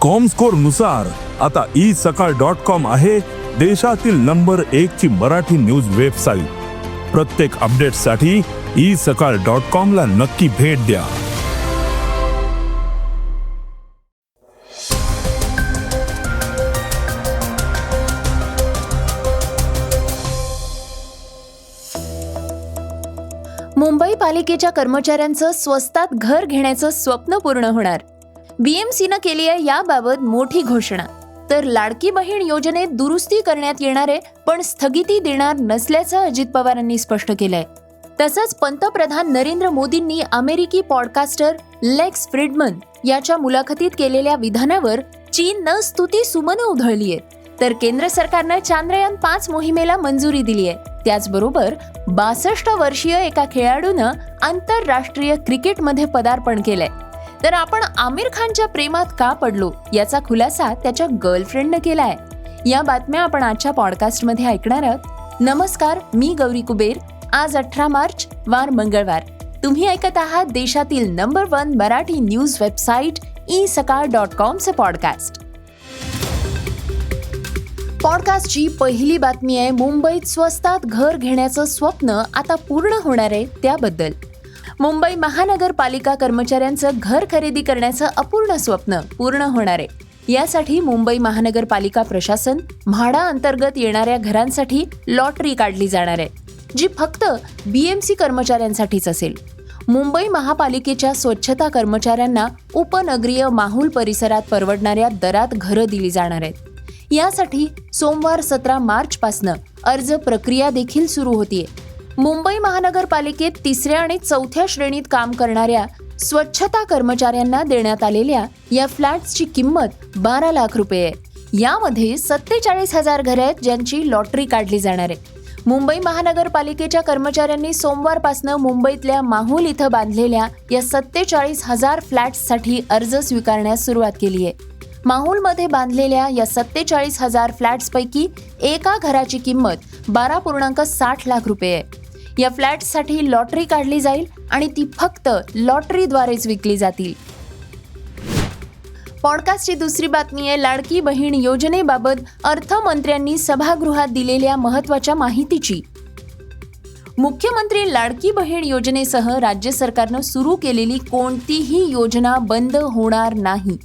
कॉमस्कोरनुसार आता E Sakal dot com आहे देशातील नंबर एक ची मराठी न्यूज वेबसाईट प्रत्येक अपडेटसाठी ई सकाळ डॉट कॉम ला नक्की भेट द्या. मुंबई पालिकेच्या कर्मचाऱ्यांचं स्वस्तात घर घेण्याचं स्वप्न पूर्ण होणार. बीएमसीनं केली आहे याबाबत मोठी घोषणा. तर लाडकी बहीण योजनेत दुरुस्ती करण्यात येणारे पण स्थगिती देणार नसल्याचं अजित पवारांनी स्पष्ट केलंय. तसंच पंतप्रधान नरेंद्र मोदींनी अमेरिकी पॉडकास्टर लेक्स फ्रिडमन याच्या मुलाखतीत केलेल्या विधानावर चीननं स्तुती सुमनं उधळली आहे तर केंद्र सरकारनं चांद्रयान पाच मोहिमेला मंजुरी दिली आहे त्याचबरोबर बासष्ट वर्षीय एका खेळाडूनं आंतरराष्ट्रीय क्रिकेटमध्ये पदार्पण केलंय. तर आपण आमिर खानच्या प्रेमात का पडलो? याचा खुलासा त्याच्या गर्लफ्रेंडनं केलाय. या बातम्या आपण आजच्या पॉडकास्टमध्ये ऐकणार आहोत. नमस्कार मी गौरी कुबेर. आज अठरा मार्च वार मंगळवार. तुम्ही ऐकत आहात देशातील number one Marathi news website E Sakal dot कॉमचे podcast पॉडकास्टची पहिली बातमी आहे मुंबईत स्वस्तात घर घेण्याचं स्वप्न आता पूर्ण होणार आहे त्याबद्दल. मुंबई महानगरपालिका कर्मचाऱ्यांचं घर खरेदी करण्याचं अपूर्ण स्वप्न पूर्ण होणार आहे. यासाठी मुंबई महानगरपालिका प्रशासन म्हाडा अंतर्गत येणाऱ्या घरांसाठी लॉटरी काढली जाणार आहे जी फक्त बीएमसी कर्मचाऱ्यांसाठीच असेल. मुंबई महापालिकेच्या स्वच्छता कर्मचाऱ्यांना उपनगरीय माहुल परिसरात परवडणाऱ्या दरात घरं दिली जाणार आहेत. यासाठी सोमवार सतरा मार्च पासनं अर्ज प्रक्रिया देखील सुरू होतीये. मुंबई महानगरपालिकेत तिसऱ्या आणि चौथ्या श्रेणीत काम करणाऱ्या स्वच्छता कर्मचाऱ्यांना देण्यात आलेल्या या फ्लॅट्सची किंमत बारा लाख रुपये आहे. यामध्ये सत्तेचाळीस हजार घरे आहेत ज्यांची लॉटरी काढली जाणार आहे. मुंबई महानगरपालिकेच्या कर्मचाऱ्यांनी सोमवारपासनं मुंबईतल्या माहुल इथं बांधलेल्या या सत्तेचाळीस हजार फ्लॅट्ससाठी अर्ज स्वीकारण्यास सुरुवात केली आहे. माहुलमध्ये बांधलेल्या या सत्तेचाळीस हजार फ्लॅट्सपैकी एका घराची किंमत बारा पूर्णांक साठ लाख रुपये आहे. या फ्लॅट्ससाठी लॉटरी काढली जाईल आणि ती फक्त लॉटरीद्वारेच विकली जातील. पॉडकास्टची दुसरी बातमी आहे लाडकी बहीण योजनेबाबत अर्थमंत्र्यांनी सभागृहात दिलेल्या महत्त्वाच्या माहितीची. मुख्यमंत्री लाडकी बहीण योजनेसह राज्य सरकारनं सुरू केलेली कोणतीही योजना बंद होणार नाही.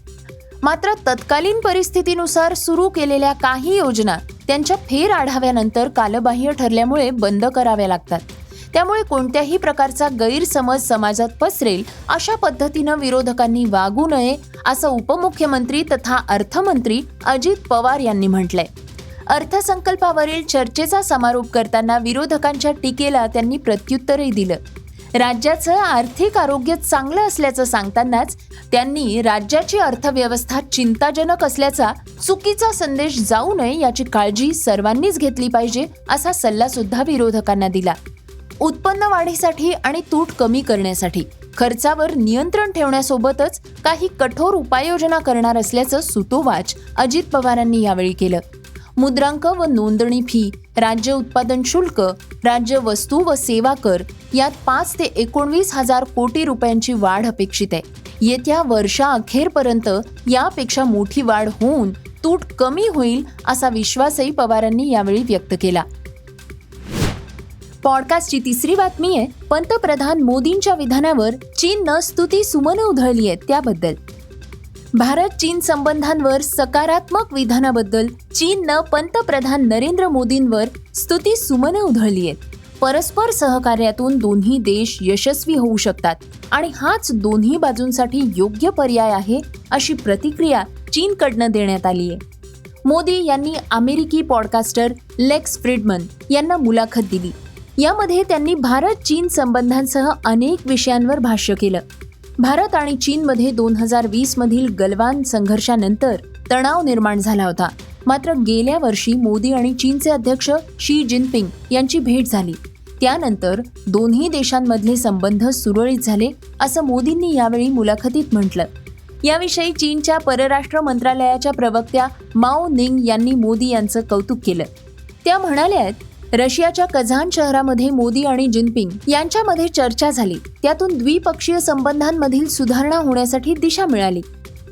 मात्र तत्कालीन परिस्थितीनुसार सुरू केलेल्या काही योजना त्यांच्या फेर आढाव्यानंतर कालबाह्य ठरल्यामुळे बंद कराव्या लागतात. त्यामुळे कोणत्याही प्रकारचा गैरसमज समाजात पसरेल अशा पद्धतीनं विरोधकांनी वागू नये असं उपमुख्यमंत्री तथा अर्थमंत्री अजित पवार यांनी म्हटलंय. अर्थसंकल्पावरील चर्चेचा समारोप करताना विरोधकांच्या टीकेला त्यांनी प्रत्युत्तरही दिलं. राज्याचं आर्थिक आरोग्य चांगलं असल्याचं सांगतानाच त्यांनी राज्याची अर्थव्यवस्था चिंताजनक असल्याचा चुकीचा संदेश जाऊ नये याची काळजी सर्वांनीच घेतली पाहिजे असा सल्ला सुद्धा विरोधकांना दिला. उत्पन्न वाढीसाठी आणि तूट कमी करण्यासाठी. खर्चावर नियंत्रण ठेवण्यासोबतच काही कठोर उपाययोजना करणार असल्याचं सुतोवाच अजित पवारांनी यावेळी केलं. मुद्रांक व नोंदणी फी राज्य उत्पादन शुल्क राज्य वस्तू व सेवा कर यात पाच ते एकोणवीस हजार कोटी रुपयांची वाढ अपेक्षित आहे. येत्या वर्षाअखेरपर्यंत यापेक्षा मोठी वाढ होऊन तूट कमी होईल असा विश्वासही पवारांनी यावेळी व्यक्त केला. पॉडकास्टची तिसरी बातमी आहे पंतप्रधान मोदींच्या विधानावर चीननं स्तुती सुमनं उधळली आहेत त्याबद्दल. भारत चीन संबंधांवर सकारात्मक विधानाबद्दल चीननं पंतप्रधान नरेंद्र मोदींवर स्तुती सुमनं उधळली आहेत. परस्पर सहकार्यातून दोन्ही देश यशस्वी होऊ शकतात आणि हाच दोन्ही बाजूंसाठी योग्य पर्याय आहे अशी प्रतिक्रिया चीनकडनं देण्यात आली आहे. मोदी यांनी अमेरिकी पॉडकास्टर लेक्स फ्रिडमन यांना मुलाखत दिली. यामध्ये त्यांनी भारत चीन संबंधांसह अनेक विषयांवर भाष्य केलं. भारत आणि चीनमध्ये दोन हजार वीस मधील गलवान संघर्षानंतर तणाव निर्माण झाला होता. मात्र गेल्या वर्षी मोदी आणि चीनचे अध्यक्ष शी जिनपिंग यांची भेट झाली. त्यानंतर दोन्ही देशांमधले संबंध सुरळीत झाले असं मोदींनी यावेळी मुलाखतीत म्हटलं. याविषयी चीनच्या परराष्ट्र मंत्रालयाच्या प्रवक्त्या माओ निंग यांनी मोदी यांचं कौतुक केलं. त्या म्हणाल्या रशियाच्या कझान शहरामध्ये मोदी आणि जिनपिंग यांच्यामध्ये चर्चा झाली. त्यातून द्विपक्षीय संबंधांमधील सुधारणा होण्यासाठी दिशा मिळाली.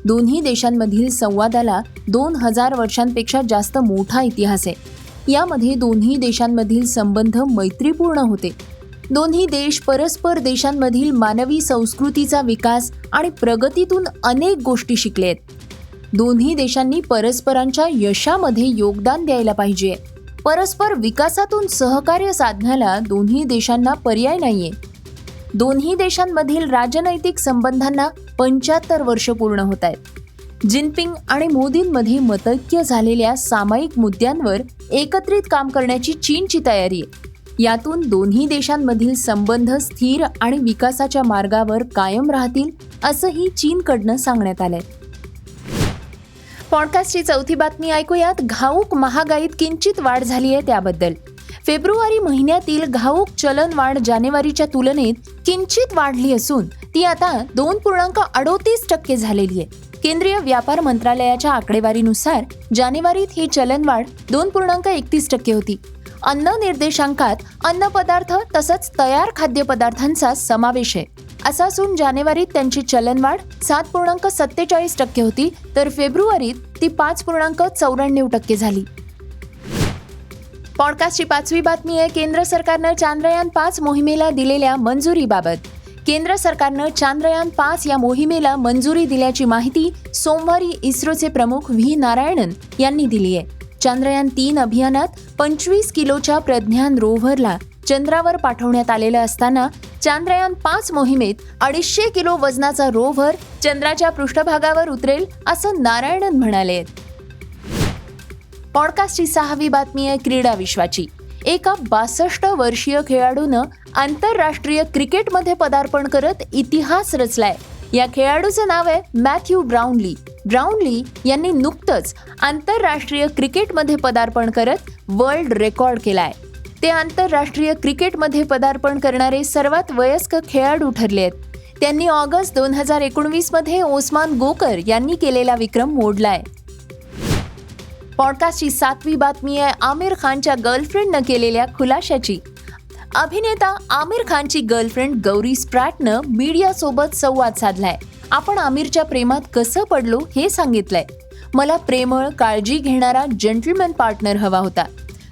दोन्ही देशांमधील संवादाला दोन हजार वर्षांपेक्षा जास्त मोठा इतिहास आहे. यामध्ये दोन्ही देशांमधील संबंध मैत्रीपूर्ण होते. दोन्ही देश परस्पर देशांमधील मानवी संस्कृतीचा विकास आणि प्रगतीतून अनेक गोष्टी शिकले आहेत दोन्ही देशांनी परस्परांच्या यशामध्ये योगदान द्यायला पाहिजे. परस्पर विकासातून सहकार्य साधण्याला दोन्ही देशांना पर्याय नाहीये. दोन्ही देशांमधील राजनैतिक संबंधांना पंच्याहत्तर वर्ष पूर्ण होत आहेत. जिनपिंग आणि मोदींमध्ये मतैक्य झालेल्या सामायिक मुद्द्यांवर एकत्रित काम करण्याची चीनची तयारी आहे. यातून दोन्ही देशांमधील संबंध स्थिर आणि विकासाच्या मार्गावर कायम राहतील असंही चीनकडनं सांगण्यात आलंय. पॉडकास्टची चौथी बातमी ऐकूयात. घाऊक महागाईत किंचित वाढ झाली आहे त्याबद्दल. फेब्रुवारी महिन्यातील घाऊक चलनवाढ जानेवारीच्या तुलनेत किंचित वाढली असून ती आता दोन पूर्णांक अडोतीस टक्के झालेली आहे. केंद्रीय व्यापार मंत्रालयाच्या आकडेवारीनुसार जानेवारीत ही चलनवाढ दोन पूर्णांक एकतीस टक्के होती. अन्न निर्देशांकात अन्नपदार्थ तसंच तयार खाद्यपदार्थांचा समावेश आहे. असा असून जानेवारीत त्यांची चलनवाढ सात पूर्णांक सत्तेचाळीस टक्के होती तर फेब्रुवारीत ती पाच पूर्णांक चौऱ्याण्णव टक्के झाली. पॉडकास्टची पाचवी बातमी आहे केंद्र सरकारनं चांद्रयान पाच मोहिमेला दिलेल्या मंजुरीबाबत. केंद्र सरकारनं चांद्रयान पाच या मोहिमेला मंजुरी दिल्याची माहिती सोमवारी इस्रोचे प्रमुख व्ही नारायणन यांनी दिली आहे. चांद्रयान तीन अभियानात पंचवीस किलोच्या प्रज्ञान रोव्हरला चंद्रावर पाठवण्यात आलेलं असताना चांद्रयान पाच मोहिमेत अडीचशे किलो वजनाचा रोव्हर चंद्राच्या पृष्ठभागावर उतरेल असं नारायणन म्हणाले. आहेत पॉडकास्टची सहावी बातमी आहे क्रीडा विश्वाची. एका बासष्ट वर्षीय खेळाडूनं आंतरराष्ट्रीय क्रिकेटमध्ये पदार्पण करत इतिहास रचलाय. या खेळाडूचं नाव आहे मॅथ्यू ब्राऊनली ब्राऊनली यांनी नुकतंच आंतरराष्ट्रीय क्रिकेटमध्ये पदार्पण करत वर्ल्ड रेकॉर्ड केलाय. ते आंतरराष्ट्रीय क्रिकेटमध्ये पदार्पण करणारे सर्वात वयस्क खेळाडू ठरले आहेत. त्यांनी ऑगस्ट दोन हजार एकोणवीसमध्ये ओस्मान गोकर यांनी केलेला विक्रम मोडलाय. पॉडकास्टची सातवी बातमी आहे आमिर खानच्या गर्लफ्रेंडनं केलेल्या खुलाशाची. अभिनेता आमिर खानची गर्लफ्रेंड गौरी स्प्रॅटनं मीडियासोबत संवाद साधलाय. आपण आमिरच्या प्रेमात कसं पडलो हे सांगितलंय. मला प्रेमळ काळजी घेणारा जेंटलमॅन पार्टनर हवा होता.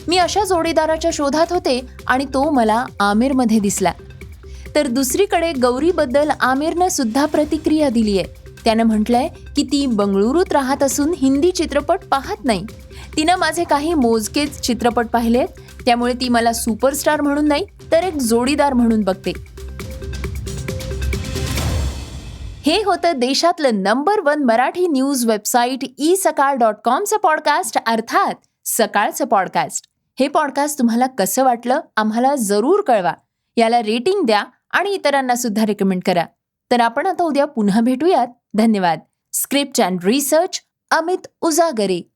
मी अशा जोडीदाराच्या शोधात होते आणि तो मला आमिरमध्ये दिसला. तर दुसरीकडे गौरीबद्दल आमिरनं सुद्धा प्रतिक्रिया दिली आहे त्यानं म्हटलंय की ती बंगळुरूत राहत असून हिंदी चित्रपट पाहत नाही. तिनं माझे काही मोजकेच चित्रपट पाहिलेत त्यामुळे ती मला सुपरस्टार म्हणून नाही तर एक जोडीदार म्हणून बघते. हे होतं देशातलं number one Marathi news website E Sakal dot कॉमचं podcast अर्थात सकाळचं पॉडकास्ट हे पॉडकास्ट तुम्हाला कसं वाटलं आम्हाला जरूर कळवा. याला रेटिंग द्या आणि इतरांना सुद्धा रेकमेंड करा. तर आपण आता उद्या पुन्हा भेटूयात. धन्यवाद. Script and research Amit Ujagare.